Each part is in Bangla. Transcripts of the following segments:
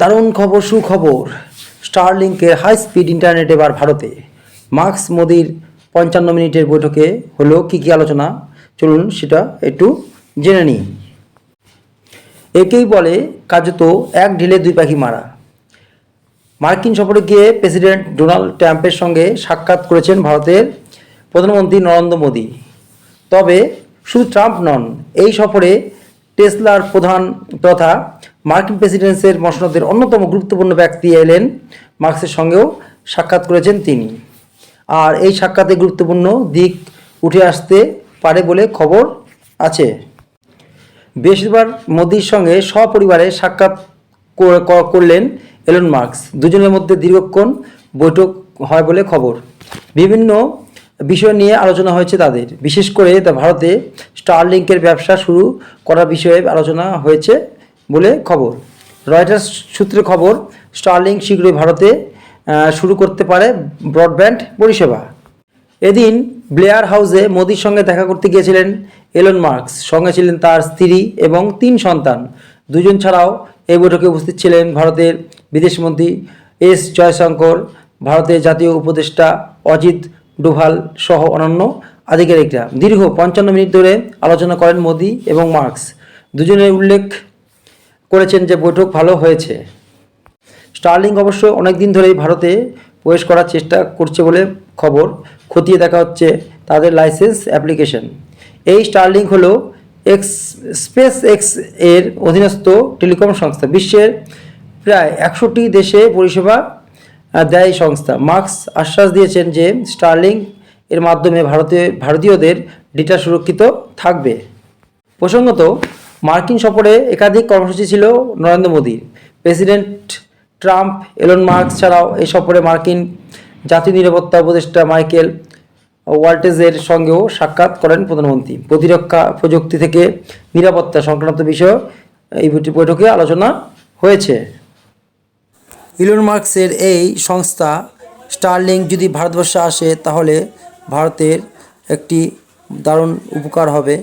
দারুণ খবর, সুখবর। স্টারলিংকের হাই স্পিড ইন্টারনেট এবার ভারতে। মার্কস মোদির পঞ্চান্ন মিনিটের বৈঠকে হলো কী কী আলোচনা? চলুন সেটা একটু জেনে নিই। একেই বলে কার্যত এক ঢিলে দুই পাখি মারা। মার্কিন সফরে গিয়ে প্রেসিডেন্ট ডোনাল্ড ট্রাম্পের সঙ্গে সাক্ষাৎ করেছেন ভারতের প্রধানমন্ত্রী নরেন্দ্র মোদী। তবে শুধু ট্রাম্প নন, এই সফরে টেসলার প্রধান তথা মার্কিন প্রেসিডেন্সের মসনদের অন্যতম গুরুত্বপূর্ণ ব্যক্তি এলেন মার্কসের সঙ্গেও সাক্ষাৎ করেছেন তিনি। আর এই সাক্ষাতে গুরুত্বপূর্ণ দিক উঠে আসতে পারে বলে খবর আছে। বৃহস্পতিবার মোদির সঙ্গে সপরিবারে সাক্ষাৎ করলেন এলন মার্কস। দুজনের মধ্যে দীর্ঘক্ষণ বৈঠক হয় বলে খবর। বিভিন্ন বিষয় নিয়ে আলোচনা হয়েছে তাদের। বিশেষ করে ভারতে স্টারলিংকের ব্যবসা শুরু করার বিষয়ে আলোচনা হয়েছে বলে খবর। রয়টার্স সূত্রে খবর, স্টারলিং শীঘ্রই ভারতে শুরু করতে পারে ব্রডব্যান্ড পরিষেবা। এদিন ব্লেয়ার হাউসে মোদির সঙ্গে দেখা করতে গিয়েছিলেন এলন মার্কস। সঙ্গে ছিলেন তার স্ত্রী এবং তিন সন্তান। দুজন ছাড়াও এই বৈঠকে উপস্থিত ছিলেন ভারতের বিদেশমন্ত্রী এস জয়শঙ্কর, ভারতের জাতীয় উপদেষ্টা অজিত ডোভাল সহ অন্যান্য আধিকারিকরা। দীর্ঘ পঞ্চান্ন মিনিট ধরে আলোচনা করেন মোদি এবং মার্কস। দুজনের উল্লেখ করেছেন যে বৈঠক ভালো হয়েছে। স্টার্লিং অবশ্য অনেক দিন ধরেই ভারতে প্রবেশ করার চেষ্টা করছে বলে খবর। খতিয়ে দেখা হচ্ছে তাদের লাইসেন্স অ্যাপ্লিকেশন। এই স্টার্লিং হলো এক্স স্পেস এক্সের অধীনস্থ টেলিকম সংস্থা। বিশ্বের প্রায় একশোটি দেশে পরিষেবা দেয় সংস্থা। মার্কস আশ্বাস দিয়েছেন যে স্টার্লিং এর মাধ্যমে ভারতীয় ভারতীয়দের ডেটা সুরক্ষিত থাকবে। প্রসঙ্গত মার্কিন সফরে একাধিক কর্মসূচি ছিল নরেন্দ্র মোদীর। প্রেসিডেন্ট ট্রাম্প, এলন মার্কস ছাড়াও এই সফরে মার্কিন জাতীয় নিরাপত্তা উপদেষ্টা মাইকেল ওয়াল্টেজের সঙ্গেও সাক্ষাৎ করেন প্রধানমন্ত্রী। প্রতিরক্ষা প্রযুক্তি থেকে নিরাপত্তা সংক্রান্ত বিষয় এই বৈঠকে আলোচনা হয়েছে। ইলন মার্কসের এই সংস্থা স্টারলিংক যদি ভারতবর্ষে আসে, তাহলে ভারতের একটি দারুণ উপকার হবে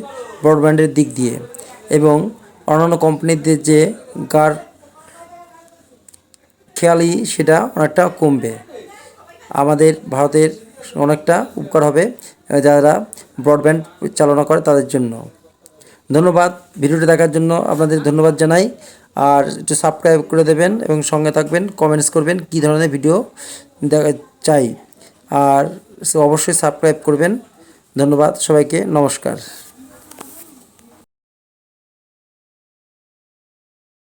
ব্রডব্যান্ডের দিক দিয়ে। এবং অন্যান্য কোম্পানিদের যে গার খেয়ালি সেটা অনেকটা কমবে। আমাদের ভারতের অনেকটা উপকার হবে যারা ব্রডব্যান্ড চালনা করে তাদের জন্য। ধন্যবাদ। ভিডিওটি দেখার জন্য আপনাদের ধন্যবাদ জানাই। আর একটু সাবস্ক্রাইব করে দেবেন এবং সঙ্গে থাকবেন কমেন্টস করবেন কী ধরনের ভিডিও দেখা চাই। আর অবশ্যই সাবস্ক্রাইব করবেন। ধন্যবাদ সবাইকে, নমস্কার।